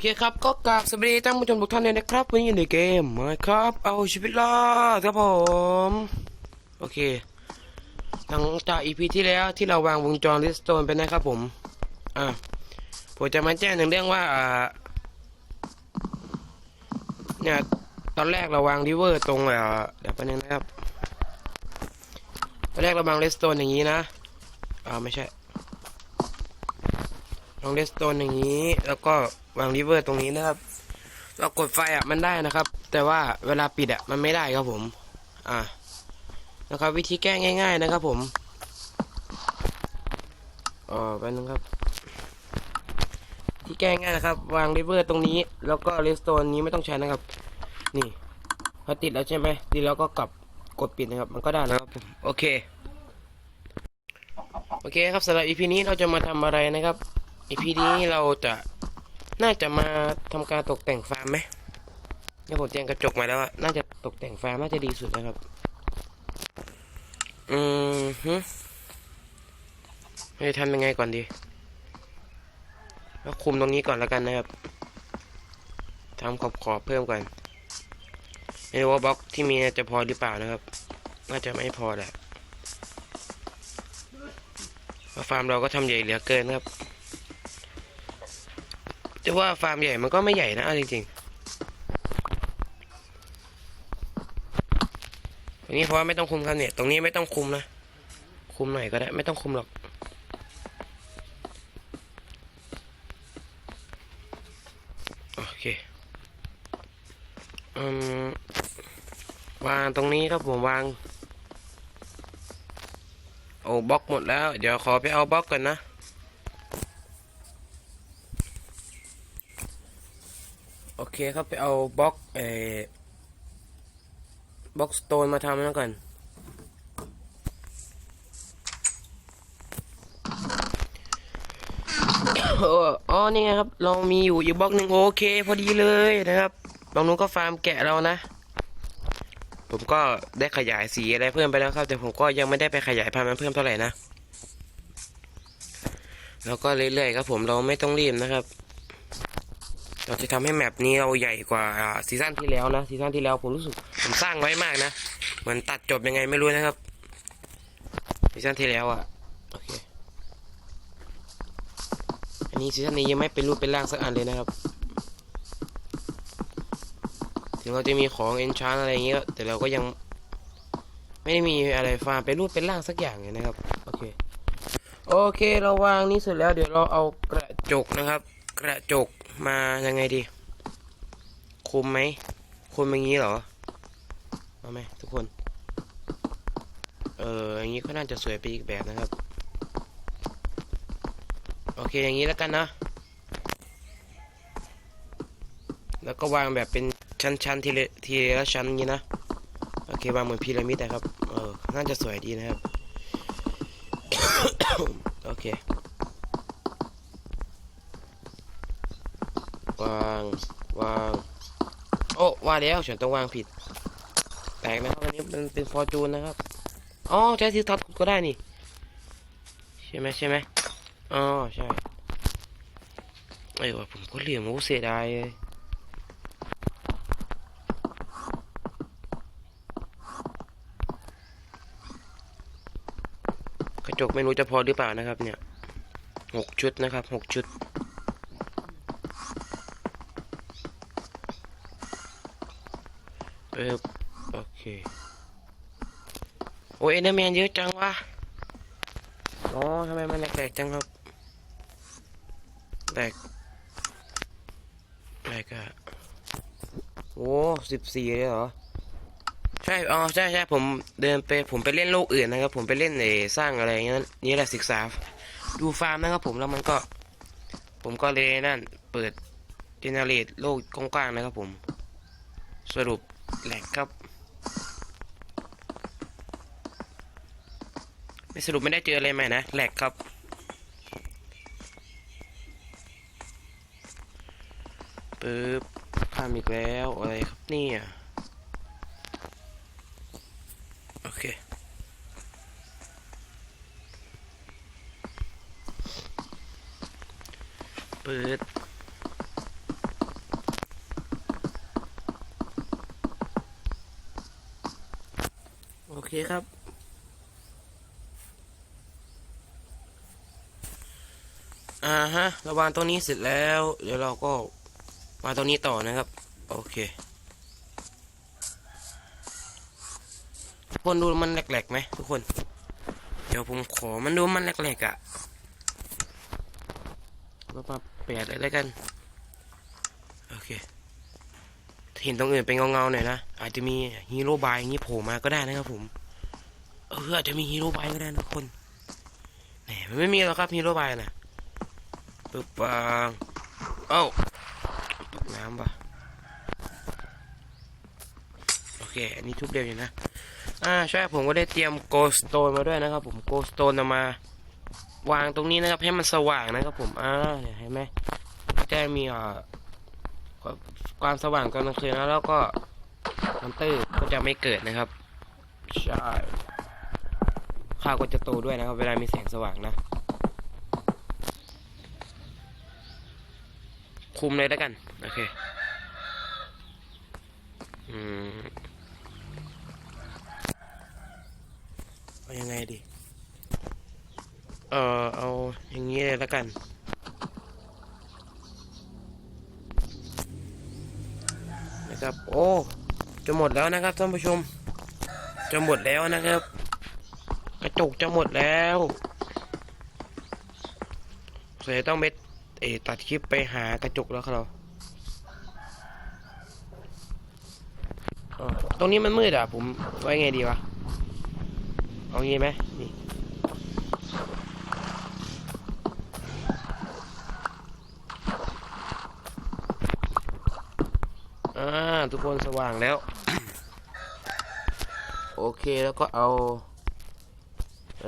เคครับก็กราบสวัสดีท่านผู้ชมทุกท่านเลยนะครับวันนี้อยู่ในเกมมาครับเอาชีวิตรอดครับผมโอเคหลังจากอีพีที่แล้วที่เราวางวงจรลิสโตนไปนะครับผมอ่าผมจะมาแจ้งหนึ่งเรื่องว่าอ่าเนี่ยตอนแรกเราวางริเวอร์ตรงอ่อเดี๋ยวแป๊บนึงนะครับตอนแรกเราวางเลสโตนอย่างนี้นะอ่าไม่ใช่ลองเลสโตนอย่างนี้แล้วก็ วางริเวอร์ตรงนี้นะครับ เรากดไฟอะมันได้นะครับ แต่ว่าเวลาปิดอะมันไม่ได้ครับผม อ่านะครับ วิธีแก้ง่าย ๆนะครับ ผมอ๋อไปบนึงครับ ที่แก้ง่ายนะครับ วางริเวอร์ตรงนี้ แล้วก็เลสโตนนี้ไม่ต้องใช้นะครับ นี่พอติดแล้วใช่ไหมติดแล้วก็กลับกดปิดนะครับ มันก็ได้นะครับผมโอเคโอเคครับสำหรับ EP นี้เราจะมาทำอะไรนะครับ EP นี้เราจะ น่าจะมาทำการตกแต่งฟาร์มไหมเนี่ยผมเตรียมกระจกมาแล้วอะน่าจะตกแต่งฟาร์มน่าจะดีสุดนะครับ อืมฮึจะทำยังไงก่อนดีก็คุมตรงนี้ก่อนแล้วกันนะครับทำขอบขอบๆเพิ่มก่อนไม่รู้ว่าบล็อกที่มีจะพอหรือเปล่านะครับ น่าจะไม่พอแหละฟาร์มเราก็ทำใหญ่เหลือเกินครับ จะว่าฟาร์มใหญ่มันก็ไม่ใหญ่นะเอาจริงๆตรงนี้เพราะว่าไม่ต้องคุมครับเนี่ย ตรงนี้ไม่ต้องคุมนะ คุมหน่อยก็ได้ ไม่ต้องคุมหรอกโอเคอืมวางตรงนี้ครับผมวาง โอ้บล็อกหมดแล้ว เดี๋ยวขอไปเอาบล็อกก่อนนะ โอ เคครับไปเอาบล็อกเออบล็อกสโตนมาทำแล้วกันโอ้อ๋อนี่ไงครับ เรามีอยู่อีกบล็อกหนึ่งโอเค พอดีเลยนะครับตรงนู้นก็ฟาร์มแกะเรานะ ผมก็ได้ขยายสีอะไรเพิ่มไปแล้วครับ แต่ผมก็ยังไม่ได้ไปขยายพันธุ์มันเพิ่มเท่าไหร่นะ แล้วก็เรื่อยๆครับผมเราไม่ต้องรีบนะครับ เราจะทำให้แมปนี้เราใหญ่กว่าซีซั่นที่แล้วนะซีซั่นที่แล้วผมรู้สึกผมสร้างไว้มากนะเหมือนตัดจบยังไงไม่รู้นะครับซีซั่นที่แล้วอะโอเคอันนี้ซีซั่นนี้ยังไม่เป็นรูปเป็นร่างสักอันเลยนะครับ ถึงเราจะมีของเอนชานอะไรอย่างเงี้ยแต่เราก็ยังไม่ได้มีอะไรฟาร์มเป็นรูปเป็นร่างสักอย่างเลยนะครับโอเคโอเคเราวางนี้เสร็จแล้วเดี๋ยวเราเอากระจกนะครับ กระจกมายังไงดี คุมไหม คุมอย่างนี้เหรอ เอาไหมทุกคน เอออย่างนี้ก็น่าจะสวยไปอีกแบบนะครับ โอเคอย่างนี้แล้วกันนะ แล้วก็วางแบบเป็นชั้นๆทีละทีละชั้นนี้นะ โอเควางเหมือนพีระมิดนะครับ เออ น่าจะสวยดีนะครับ โอเค วางวางโอ้ว่าแล้วฉันต้องวางผิด แตกนะครับอันนี้มันเป็นฟอร์จูนนะครับอ๋อใช้ทิทัดก็ได้นี่ใช่ไหมใช่ไหมอ๋อใช่ไอ้ว่าผมก็เหลี่ยมโอ้เสียดายเลยกระจกไม่รู้จะพอหรือเปล่านะครับเนี่ยหกชุดนะครับหกชุด เออโอเค โอ้ยเอเดอร์แมนเยอะจังวะอ๋อทำไมมันแหลกๆจังครับแหลกแหลกอะโอ้สิบสี่เลยเหรอ ใช่ อ๋อ ใช่ใช่ผมเดินไป ผมไปเล่นโลกอื่นนะครับ ผมไปเล่นในสร้างอะไรอย่างเงี้ยนี่แหละศึกษา ดูฟาร์มนะครับผม แล้วมันก็ ผมก็เลยนั่น เปิดเจเนเรตโลกกว้างๆนะครับผม สรุป แหลกครับ ไม่สรุปไม่ได้เจออะไรใหม่นะแหลกครับ ปึ๊บข้ามอีกแล้วอะไรครับเนี่ยโอเคเปิด เคครับ อ่าฮะเราวางตรงนี้เสร็จแล้ว เดี๋ยวเราก็วาตรงนี้ต่อนะครับ โอเคทุกคนดูมันแหลกๆไหมทุกคน เดี๋ยวผมขอมันดูมันแหลกๆอะ่ะก็มาเปลี่ยนเลยแล้วกัน โอเคเห็นตรงอื่นเป็นเงาๆหน่อยนะ อาจจะมีฮีโร่บายอย่างนี้โผล่มาก็ได้นะครับผม อออาจจะมีฮีโร่บายก็ได้นะคนแหมมันไม่มีหรอกครับฮีโร่บายนะปึ๊บปังเอ้าตกน้ำปะโอเค อันนี้ทุบเดียวอยู่นะ อ่าใช่ผมก็ได้เตรียมโกสโตนมาด้วยนะครับ ผมโกสโตนมาวางตรงนี้นะครับ ให้มันสว่างนะครับ ผมอ่าเนี่ยเห็นไหมจะมีอ่าความสว่างตอนกลางคืนนะแล้วก็มันตื้อก็จะไม่เกิดนะครับ ใช่ ข้าวก็จะโตด้วยนะครับ เวลามีแสงสว่างนะ คุมเลยแล้วกัน โอเค อืมเอายังไงดี เออเอาอย่างนี้เลยแล้วกันนะครับ โอ้ จะหมดแล้วนะครับท่านผู้ชม จะหมดแล้วนะครับ จกจะหมดแล้วเสียต้องไปเอตัดคลิปไปหากระจกแล้วครับเราตรงนี้มันมืดอะผมไว้ไงดีวะ เอางี้ไหมนี่อ่าทุกคนสว่างแล้ว โอเคแล้วก็เอา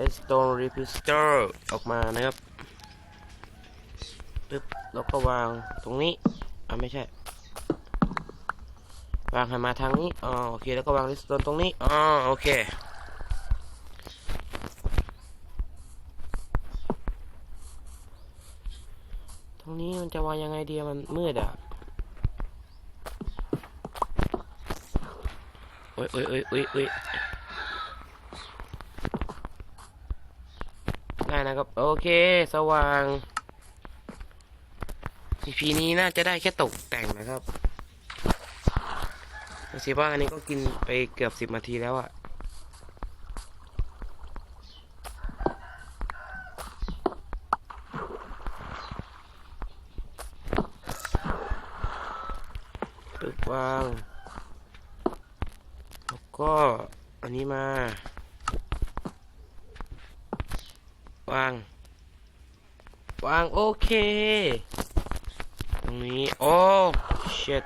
redstone repeater ออกมานะครับปึ๊บแล้วก็วางตรงนี้อ่าไม่ใช่ วางให้มาทางนี้อ๋อโอเคแล้วก็วาง redstone ตรงนี้อ๋อโอเคตรงนี้มันจะวางยังไงดีมันมืดอะโอ้ยโอ้ยโอ้ยโอ้ยโอ้ยได้ นะครับ โอเค สว่าง EP นี้น่าจะได้แค่ตกแต่งนะครับดูสิว่าอันนี้ก็กินไปเกือบสิบนาทีแล้วอะปึ๊บวาง แล้วก็อันนี้มา วาง วางโอเค ตรงนี้ โอ้เช็ด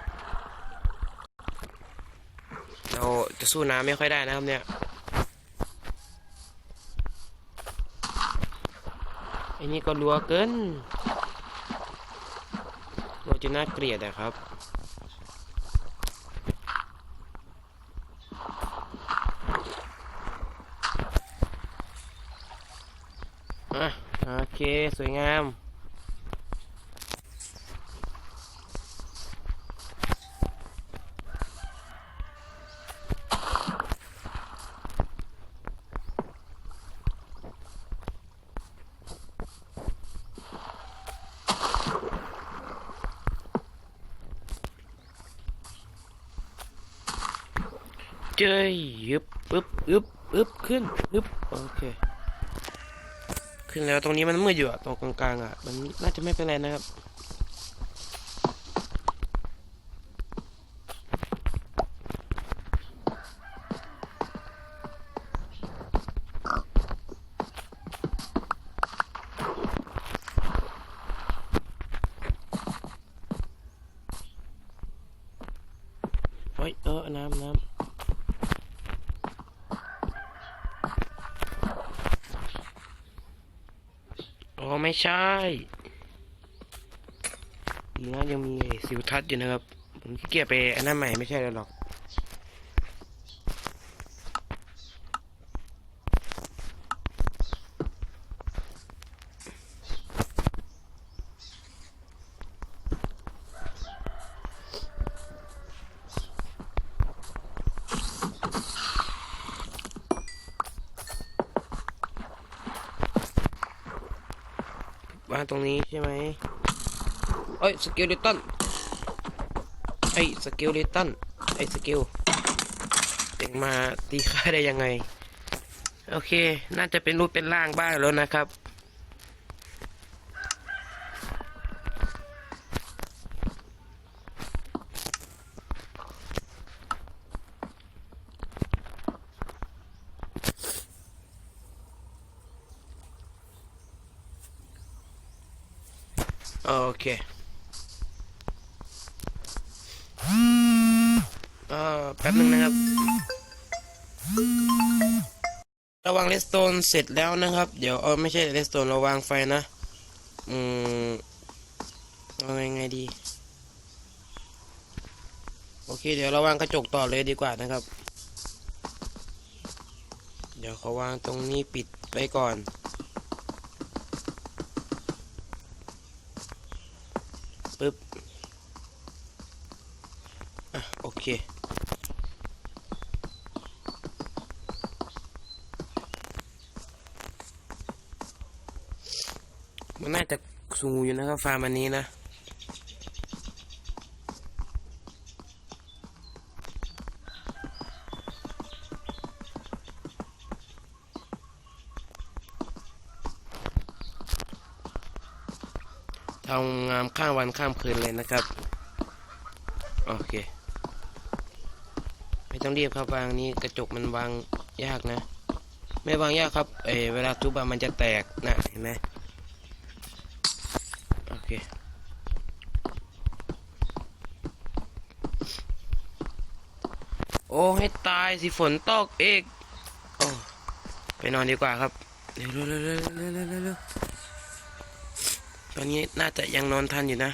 เราจะสู้น้ำไม่ค่อยได้นะครับเนี่ยไอ้นี่ก็รัวเกินเราจะน่าเกลียดอะครับอะโอเค สวยงาม เจยยึบปึ๊บอึบอึบขึ้นอึบโอเค ขึ้นแล้วตรงนี้มันมืดอยู่อะตรงกลางๆอะมันน่าจะไม่เป็นไรนะครับเฮ้ยเออน้ำน้ำ ไม่ใช่ดีนะยังมีสิวทัศน์อยู่นะครับ ผมขี้เกียจไปอันนั้นใหม่ไม่ใช่แล้วหรอก มาตรงนี้ใช่ไหมเอ้ยสกิลลิตันไอ้สกิลลิตันไอ้สกิลเด็กมาตีค่าได้ยังไง โอเค น่าจะเป็นรูปเป็นร่างบ้างแล้วนะครับ โอเคเอ่อ แป๊บหนึ่งนะครับ ระวังเลสโตนเสร็จแล้วนะครับ เดี๋ยวเออไม่ใช่เลสโตนเราวางไฟนะ อืมเอาไงดี โอเค เดี๋ยวเราวางกระจกต่อเลยดีกว่านะครับ เดี๋ยวเขาวางตรงนี้ปิดไว้ก่อนปึ๊บ อะ โอเค มันน่าจะ สูงอยู่นะครับฟาร์มอันนี้นะทำงามข้ามวันข้ามคืนเลยนะครับ โอเค ไม่ต้องรีบครับวางนี้กระจกมันวางยากนะ ไม่วางยากครับ เอเวลาทุบมันจะแตกนะเห็นไหม ให้ตายสิฝนตกเอกโอ้ไปนอนดีกว่าครับเร็วๆๆๆวเตอนนี้น่าจะยังนอนทันอยู่นะ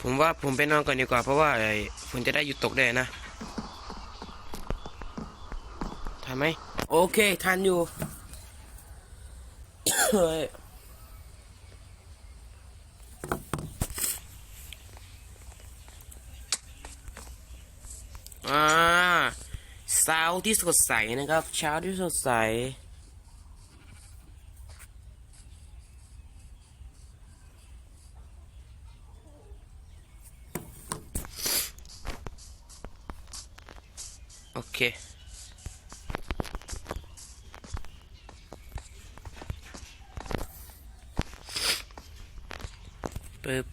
ผมว่าผมไปนอนก่อนดีกว่าเพราะว่าไอ้ฝนจะได้หยุดตกได้นะทันไหมโอเคทันอยู่เฮ้ย อ่าเช้าที่สดใสนะครับ เช้าที่สดใส โอเคปึ๊บ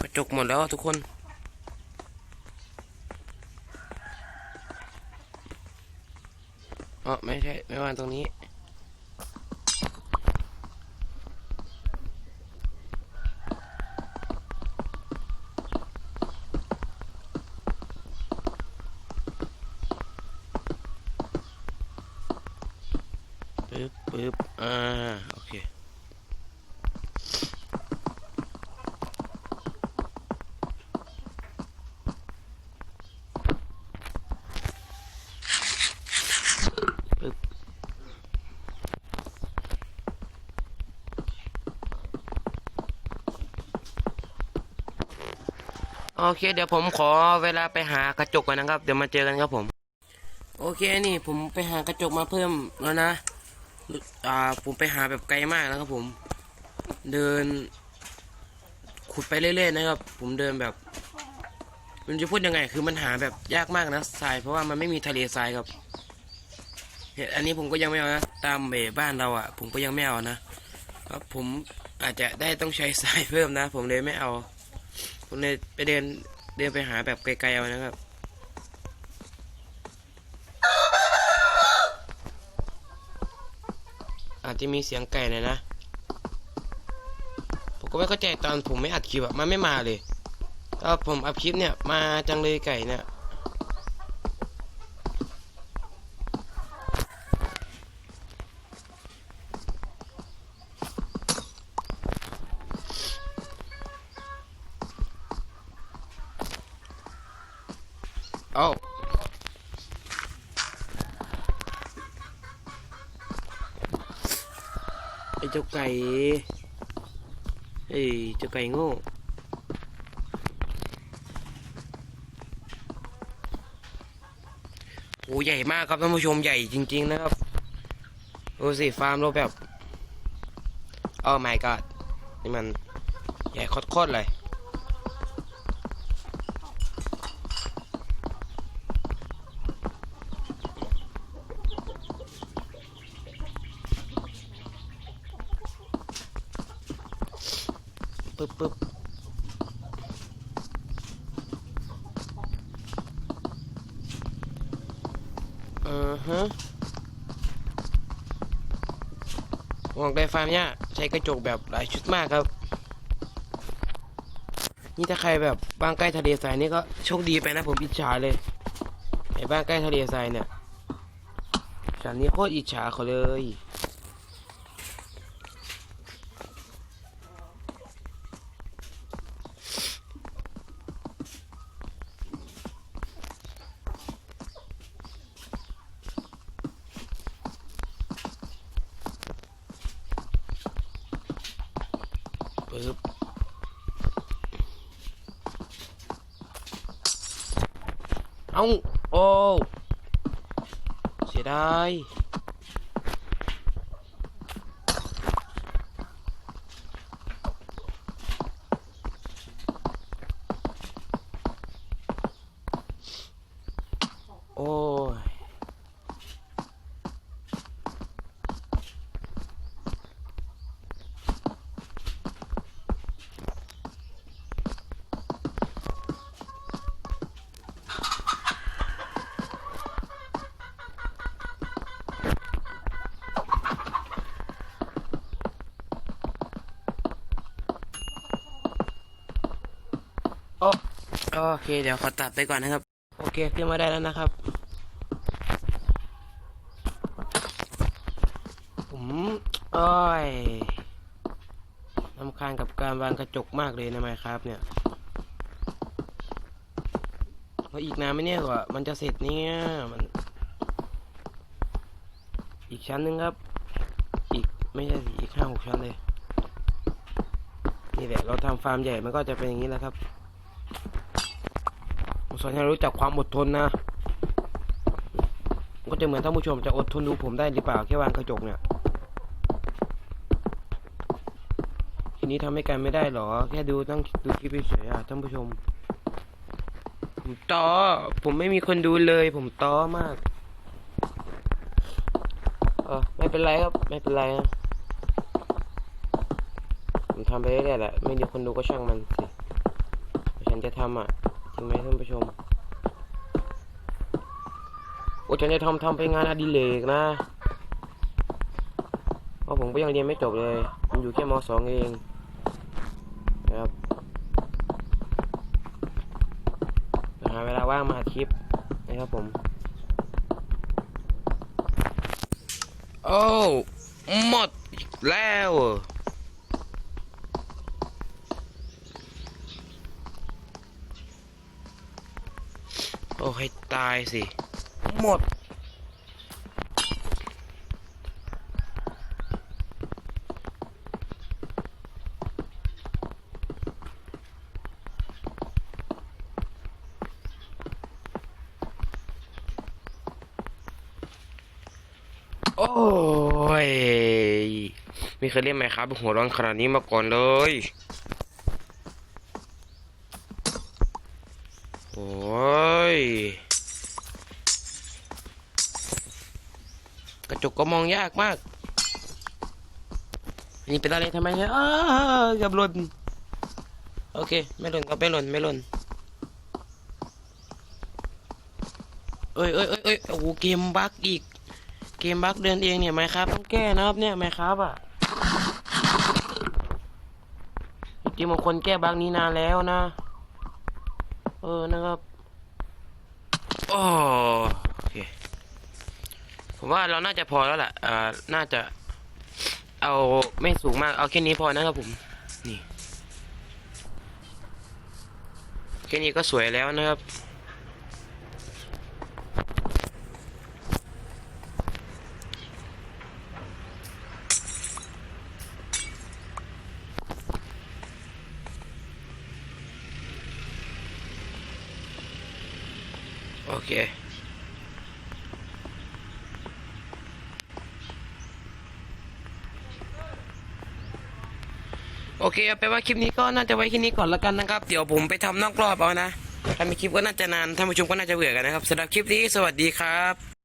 กระจกหม ดแล้วทุกคนอ๋อไม่ใช่ ไม่วางตรงนี้ปึ๊บปึ๊บอ่า โอเค เดี๋ยวผมขอเวลาไปหากระจกก่อนนะครับ เดี๋ยวมาเจอกันครับผม โอเคนี่ผมไปหากระจกมาเพิ่มแล้วนะอ่าผมไปหาแบบไกลมากนะครับผม เดิน ขุดไปเรื่อยๆนะครับ ผมเดินแบบ มันจะพูดยังไง คือมันหาแบบยากมากนะทรายเพราะว่ามันไม่มีทะเลทรายครับเห็นอันนี้ผมก็ยังไม่เอานะตามเบบ้านเราอะ ผมก็ยังไม่เอานะเพราะผมอาจจะได้ต้องใช้ทรายเพิ่มนะ ผมเลยไม่เอา ผมเลยไปเดินเดินไปหาแบบไกลๆเอานะครับ อาจจะมีเสียงไก่เน่ยนะ ผมก็ไม่เข้าใจตอนผมไม่อัดคลิปอะมันไม่มาเลยตอนผมอัดคลิปเนี่ยมาจังเลยไก่เนี่ย ไก่เอ้ยเจ้าไก่โง่โอ้ใหญ่มากครับท่านผู้ชมใหญ่จริง ๆ นะครับดูสิฟาร์มเราแบบโอ้ my god นี่มันใหญ่โคตรๆเลย ได้ฟาร์มเนี่ยใช้กระจกแบบหลายชุดมากครับ นี่ถ้าใครแบบบ้านใกล้ทะเลทรายนี่ก็โชคดีไปนะผมอิจฉาเลยไอ้บ้านใกล้ทะเลทรายเนี่ยฉันนี้โคตรอิจฉาเขาเลย ปึ๊บเอาโอ้ เสี เคเดี๋ยวขอตัดไปก่อนนะครับ โอเคขึ้นมาได้แล้วนะครับ ผมอ้อยลำคาญกับการวางกระจกมากเลยนะไมครับเนี่ยเพราอีกนานไหมเนี่ยกว่ามันจะเสร็จเนี่ยมัน อีกชั้นหนึ่งครับ อีกไม่ใช่อีกห้าหกชั้นเลย นี่แหละเราทำฟาร์มใหญ่มันก็จะเป็นอย่างนี้แหละครับ ผมสอนให้รู้จักความอดทนนะ ก็จะเหมือนท่านผู้ชมจะอดทนดูผมได้หรือเปล่าแค่วางกระจกเนี่ย ทีนี้ทำให้กันไม่ได้หรอ แค่ดูตั้งดูคลิปเฉยๆอะท่านผู้ชม ผมต้อผมไม่มีคนดูเลย ผมต้อมากเออไม่เป็นไรครับ ไม่เป็นไรนะผมทำไปเรื่อยๆแหละ ไม่มีคนดูก็ช่างมันสิฉันจะทำอะ จริงไหมท่านผู้ชม โอ้ฉันจะทำทำไปงานอดิเรกนะ เพราะผมก็ยังเรียนไม่จบเลยผมอยู่แค่มสองเองนะครับหาเวลาว่างมาอัดคลิปนะครับผม โอ้หมดแล้วเหรอ โอ้ให้ตายสิ หมด โอ้ย ไม่เคยเล่นไหมครับหัวร้อนขนาดนี้มาก่อนเลย โอ้ย กระจกก็มองยากมาก นี่เป็นอะไรทำไมเนี่ยอ้ากับหล่นโอเค ไม่หล่นก็ไม่หล่นไม่หล่นเอ้ยเอ้ยเอ้ยเอ้ยโอ้โหเกมบั๊กอีก เกมบั๊กเดินเองเนี่ยไหมครับ ต้องแก้นะครับเนี่ยไหมครับอะจริงบางคนแก้บั๊กนี้นานแล้วนะ เออนะครับอ้โอ ผมว่าเราน่าจะพอแล้วแหละอ่าน่าจะ เอาไม่สูงมาก เอาแค่นี้พอนะครับผม นี่ แค่นี้ก็สวยแล้วนะครับ เคเอาไปว่าคลิปนี้ก็น่าจะไว้แค่นี้ก่อนละกันนะครับ เดี๋ยวผมไปทำนอกรอบเอานะถ้ามีคลิปก็น่าจะนานท่านผู้ชมก็น่าจะเบื่อกันนะครับสำหรับคลิปนี้สวัสดีครับ